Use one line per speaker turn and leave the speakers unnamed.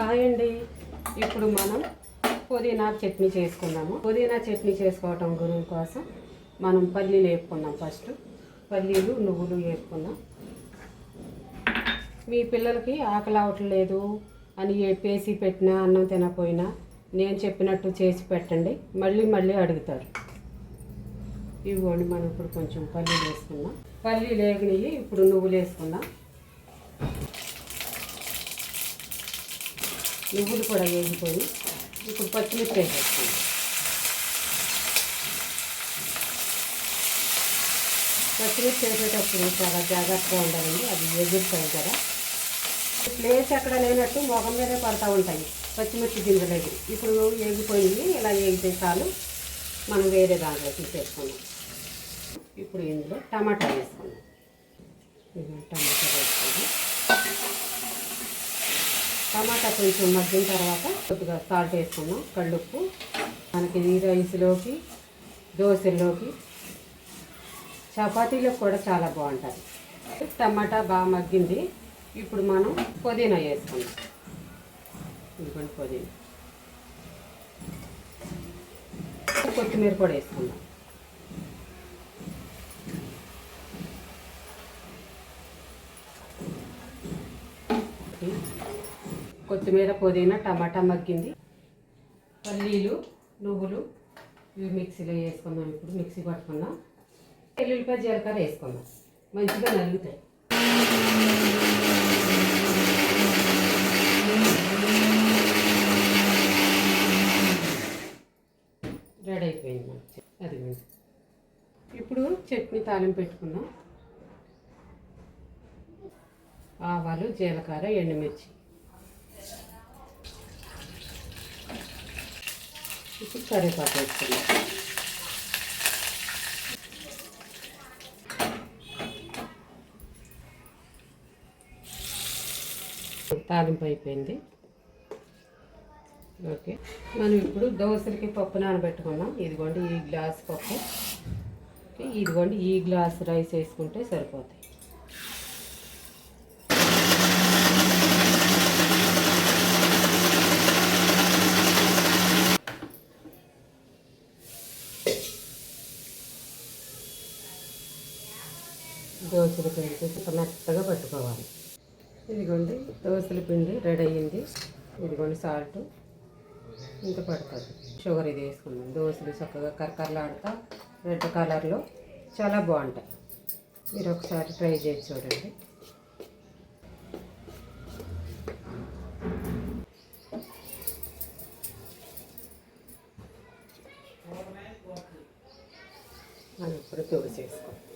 Hi అండి ఇప్పుడు మనం పుదీనా చట్నీ చేసుకుందాము. పుదీనా చట్నీ చేసుకోవటం గురువు కోసం మనం పల్లీలు వేపుకున్నాం ఫస్ట్. పల్లీలు నువ్వులు వేపుకున్నాం మీ పిల్లలకి ఆకలి అవట్లేదు అని పేసి పెట్టినా అన్నం తినపోయినా నేను చెప్పినట్టు చేసి పెట్టండి. మళ్ళీ మళ్ళీ అడుగుతారు. ఇవ్వండి మనం ఇప్పుడు కొంచెం పల్లీలు వేసుకున్నాం పల్లీలు వేగినవి ఇప్పుడు నువ్వులు వేసుకున్నాం నువ్వులు కూడా వేగిపోయి ఇప్పుడు పచ్చిమిర్చి వేసుకోండి పచ్చిమిర్చి వేసేటప్పుడు చాలా జాగ్రత్తగా ఉండాలండి అది ఎగురుతాయి కదా. ప్లేస్ ఎక్కడ లేనట్టు మొఖం మీదే పడతా ఉంటాయి పచ్చిమిర్చి గింజలేదు ఇప్పుడు ఎగిపోయింది ఇలా ఎగితే చాలు మనం వేరే దాంట్లో తీసేసుకున్నాం ఇప్పుడు ఇందులో టమాటా వేసుకున్నాం టమాటా వేసుకోండి టమాటా కొంచెం మగ్గిన తర్వాత కొద్దిగా సాల్ట్ వేసుకున్నాం కళ్ళుప్పు మనకి ఈ రైస్లోకి దోశల్లోకి చపాతీలకు కూడా చాలా బాగుంటుంది. టమాటా బాగా మగ్గింది. ఇప్పుడు మనం పుదీనా వేసుకుందాం. ఇదిగోండి పుదీనా. కొత్తిమీర కూడా వేసుకుందాం. కొత్తిమీర పుదీనా టమాటా మగ్గింది. పల్లీలు నువ్వులు ఇవి మిక్సీలో వేసుకుందాం. ఇప్పుడు మిక్సీ పట్టుకుందాం. ఎల్లుల్లిపాయ జీలకర్ర వేసుకుందాం. మంచిగా నలుగుతాయి. రెడీ అయిపోయింది మనకి అది ఇప్పుడు చట్నీ తాలింపు పెట్టుకుందాం. ఆవాలు జీలకర్ర ఎండుమిర్చి. ఇప్పుడు కరివేపాకు వేసుకున్నాం తాలింపు అయిపోయింది. ఓకే. మనం ఇప్పుడు దోశలకి పప్పు నానబెట్టుకున్నాం. ఇదిగోండి ఈ గ్లాస్ పప్పు. ఓకే, ఇదిగోండి ఈ గ్లాస్ రైస్ వేసుకుంటే సరిపోతాయి. దోశల పిండి కొంచెం మెత్తగా పట్టుకోవాలి. ఇదిగోండి దోశల పిండి రెడీ అయ్యింది. ఇదిగోండి సాల్ట్. ఇంత పడుతుంది. షుగర్ ఇది వేసుకుందాం. దోశలు చక్కగా కరకరలాడుతా రెడ్ కలర్లో చాలా బాగుంటాయి. మీరు ఒకసారి ట్రై చేసి చూడండి. మనం ఇప్పుడు తోడు చేసుకోండి